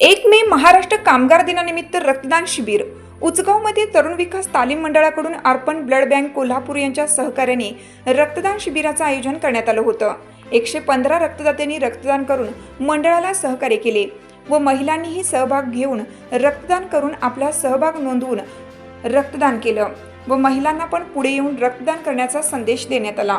एक मे महाराष्ट्र कामगार दिनानिमित्त रक्तदान शिबिर. उचगावमध्ये तरुण विकास तालीम मंडळाकडून अर्पण ब्लड बँक कोल्हापूर यांच्या सहकार्याने रक्तदान शिबिराचं आयोजन करण्यात आलं होतं. एकशे पंधरा रक्तदात्यांनी रक्तदान करून मंडळाला सहकार्य केले व महिलांनीही सहभाग घेऊन रक्तदान करून आपला सहभाग नोंदवून रक्तदान केलं व महिलांना पण पुढे येऊन रक्तदान करण्याचा संदेश देण्यात आला.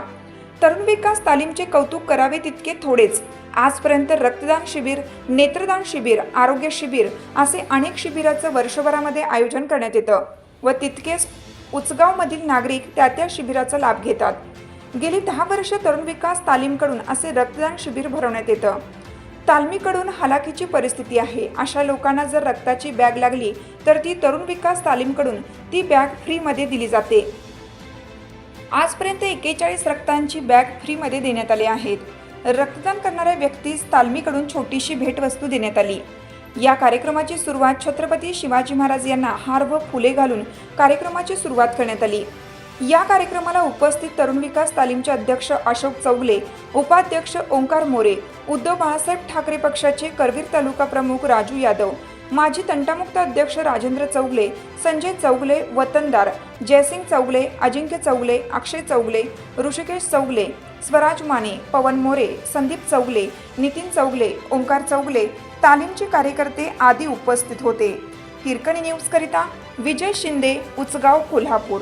तरुण विकास तालीमचे कौतुक करावे तितके थोडेच. आजपर्यंत रक्तदान शिबिर नेत्रदान शिबिर आरोग्य शिबिर असे अनेक शिबिराचं वर्षभरामध्ये आयोजन करण्यात येतं व तितकेच उचगावमधील नागरिक त्या त्या शिबिराचा लाभ घेतात. गेली दहा वर्ष तरुण विकास तालीमकडून असे रक्तदान शिबिर भरवण्यात येतं. तालमीकडून हलाखीची परिस्थिती आहे. अशा लोकांना जर रक्ताची बॅग लागली तर ती तरुण विकास तालीमकडून ती बॅग फ्रीमध्ये दिली जाते. आजपर्यंत एकेचाळीस रक्तांची बॅग फ्रीमध्ये देण्यात आली आहेत. रक्तदान करणाऱ्या व्यक्तीस तालमीकडून छोटीशी भेटवस्तू देण्यात आली. या कार्यक्रमाची सुरुवात छत्रपती शिवाजी महाराज यांना हार व फुले घालून कार्यक्रमाची सुरुवात करण्यात आली. या कार्यक्रमाला उपस्थित तरुण विकास तालीमचे अध्यक्ष अशोक चौगले उपाध्यक्ष ओंकार मोरे उद्धव बाळासाहेब ठाकरे पक्षाचे करवीर तालुका प्रमुख राजू यादव माजी तंटामुक्त अध्यक्ष राजेंद्र चौगले संजय चौगले वतनदार जयसिंग चौगले अजिंक्य चौगले अक्षय चौगले ऋषिकेश चौगले स्वराज माने पवन मोरे संदीप चौगले नितीन चौगले ओंकार चौगले तालीमचे कार्यकर्ते आदी उपस्थित होते. हिरकणी न्यूजकरिता विजय शिंदे उचगाव कोल्हापूर.